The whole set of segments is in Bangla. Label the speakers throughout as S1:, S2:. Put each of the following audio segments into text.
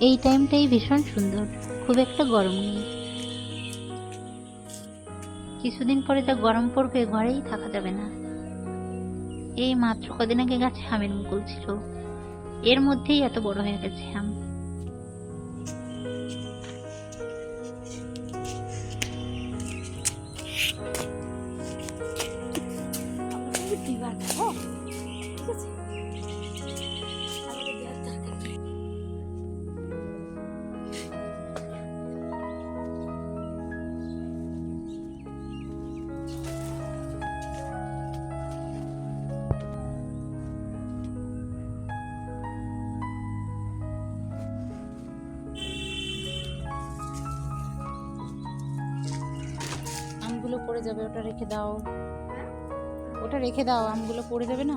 S1: এই টাইমটাই ভীষণ সুন্দর। খুব একটা গরম নেই। কিছুদিন পরে যা গরম পড়বে ঘরেই থাকা যাবে না। এই মাত্র কদিন আগে গাছে আমের মুকুল ছিল। এর মধ্যেই এত বড় হয়ে গেছে আম।
S2: আমগুলো পড়ে যাবে, ওটা রেখে দাও। ওটা রেখে দাও আমগুলো পড়ে যাবে না?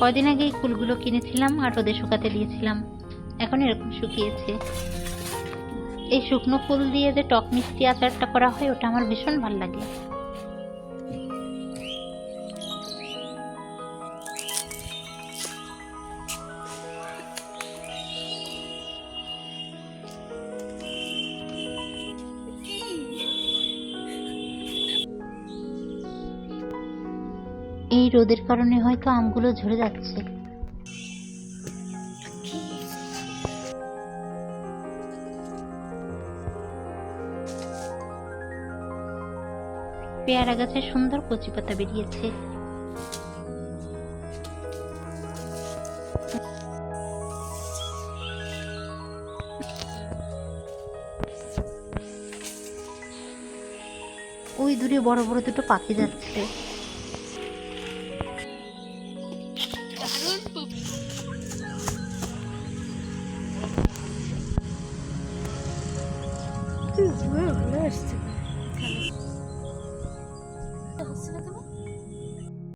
S1: কদিন আগে এই ফুলগুলো কিনেছিলাম আর রোদে শুকাতে দিয়েছিলাম। এখন এরকম শুকিয়েছে। এই শুকনো ফুল দিয়ে যে টক মিষ্টি আচারটা করা হয়, ওটা আমার ভীষণ ভালো লাগে। এই রোদের কারণে হয়তো আমগুলো ঝরে যাচ্ছে। পেয়ারা গাছে সুন্দর কচি পাতা বেরিয়েছে। ওই দূরে বড় বড় দুটো পাখি যাচ্ছে।
S3: ভালো আসছে।